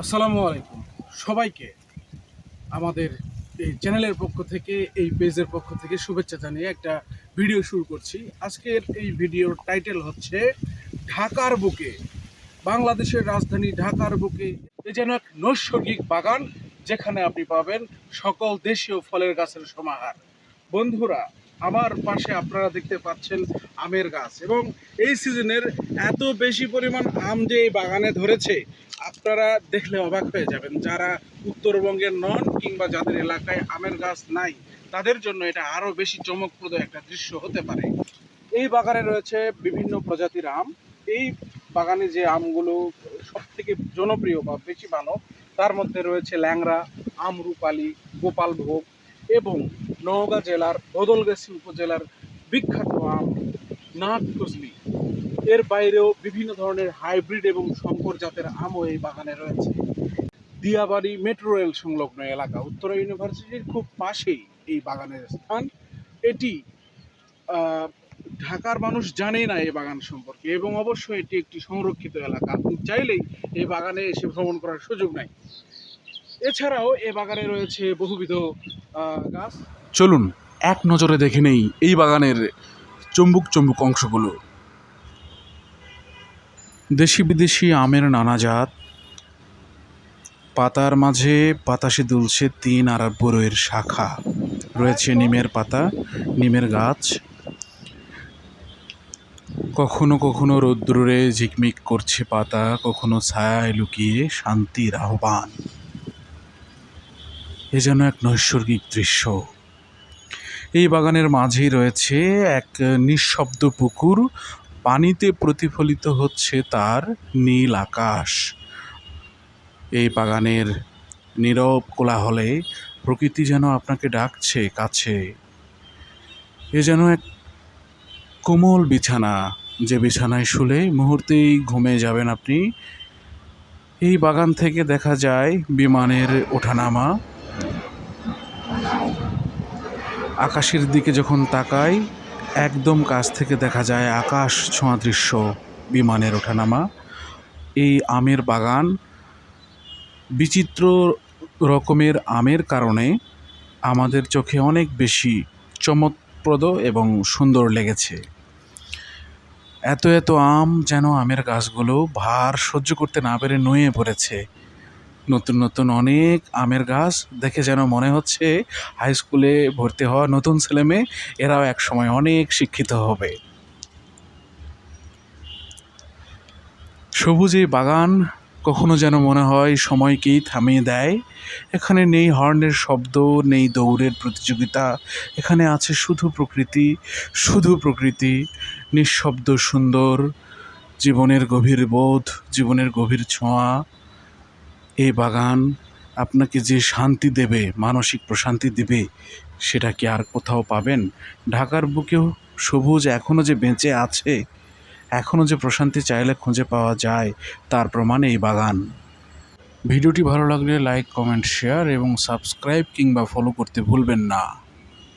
আসসালামু আলাইকুম। সবাইকে আমাদের এই চ্যানেলের পক্ষ থেকে, এই পেজের পক্ষ থেকে শুভেচ্ছা জানিয়ে একটা ভিডিও শুরু করছি। আজকের এই ভিডিওর টাইটেল হচ্ছে, ঢাকার বুকে, বাংলাদেশের রাজধানী ঢাকার বুকে, এ যেন এক নৈসর্গিক বাগান যেখানে আপনি পাবেন সকল দেশীয় ফলের গাছের সমাহার। বন্ধুরা আমার পাশে আপনারা দেখতে পাচ্ছেন আমের গাছ এবং এই সিজনের এত বেশি পরিমাণ আম যে এই বাগানে ধরেছে, আপনারা দেখলে অবাক হয়ে যাবেন। যারা উত্তরবঙ্গের নন কিংবা যাদের এলাকায় আমের গাছ নাই, তাদের জন্য এটা আরও বেশি চমকপ্রদ একটা দৃশ্য হতে পারে। এই বাগানে রয়েছে বিভিন্ন প্রজাতির আম। এই বাগানে যে আমগুলো সব থেকে জনপ্রিয় বা বেশি ভালো, তার মধ্যে রয়েছে ল্যাংরা আমরুপালি, গোপালভোগ এবং নওগাঁ জেলার বদলগাছি উপজেলার বিখ্যাত আম নাথ ফজলি এর বাইরেও বিভিন্ন ধরনের হাইব্রিড এবং শঙ্কর জাতের আমও এই বাগানে রয়েছে। দিয়াবাড়ি মেট্রো রেল সংলগ্ন এলাকা উত্তরা ইউনিভার্সিটির খুব পাশেই এই বাগানের স্থান। এটি ঢাকার মানুষ জানেই না এই বাগান সম্পর্কে এবং অবশ্যই এটি একটি সংরক্ষিত এলাকা। আপনি চাইলেই এই বাগানে এসে ভ্রমণ করার সুযোগ নাই। এছাড়াও এ বাগানে রয়েছে বহুবিধ গাছ। চলুন এক নজরে দেখে নেই এই বাগানের চম্বুক চম্বুক অংশগুলো। দেশি বিদেশি আমের নানা জাত। পাতার মাঝে বাতাসে দুলছে তিন আর বড়ইয়ের শাখা। রয়েছে নিমের পাতা, নিমের গাছ। কখনো কখনো রৌদ্রে ঝিকমিক করছে পাতা, কখনো ছায়ায় লুকিয়ে শান্তির আহ্বান। এ যেন এক নৈসর্গিক দৃশ্য। এই বাগানের মাঝেই রয়েছে এক নিঃশব্দ পুকুর। পানিতে প্রতিফলিত হচ্ছে তার নীল আকাশ। এই বাগানের নীরব কোলাহলে প্রকৃতি যেন আপনাকে ডাকছে কাছে। এ যেন এক কোমল বিছানা, যে বিছানায় শুলে মুহূর্তেই ঘুমে যাবেন আপনি। এই বাগান থেকে দেখা যায় বিমানের ওঠানামা। আকাশের দিকে যখন তাকাই, একদম কাছ থেকে দেখা যায় আকাশ ছোঁয়া দৃশ্য, বিমানের ওঠানামা, এই আমের বাগান, বিচিত্র রকমের আমের কারণে আমাদের চোখে অনেক বেশি চমকপ্রদ এবং সুন্দর লেগেছে। এত এত আম যেন আমের গাছগুলো ভার সহ্য করতে না পেরে নুয়ে পড়েছে। নতুন নতুন অনেক আমের গাছ দেখে যেন মনে হচ্ছে হাই স্কুলে ভর্তি হওয়া নতুন ছেলে মেয়ে, এরাও এক সময় অনেক শিক্ষিত হবে। সবুজ বাগান, কখনো যেন মনে হয় সময়কেই থামিয়ে দেয়? এখানে নেই হর্নের শব্দ, নেই দৌড়ের প্রতিযোগিতা, এখানে আছে শুধু প্রকৃতি শুধু প্রকৃতি, নিঃশব্দ সুন্দর, জীবনের গভীর বোধ, জীবনের গভীর ছোঁয়া। এই বাগান আপনাকে যে শান্তি দেবে, মানসিক প্রশান্তি দেবে, সেটা কি আর কোথাও পাবেন? ঢাকার বুকেও সবুজ এখনও যে বেঁচে আছে এখনও যে প্রশান্তি চাইলে খুঁজে পাওয়া যায়, তার প্রমাণ এই বাগান। ভিডিওটি ভালো লাগলে লাইক, কমেন্ট, শেয়ার এবং সাবস্ক্রাইব কিংবা ফলো করতে ভুলবেন না।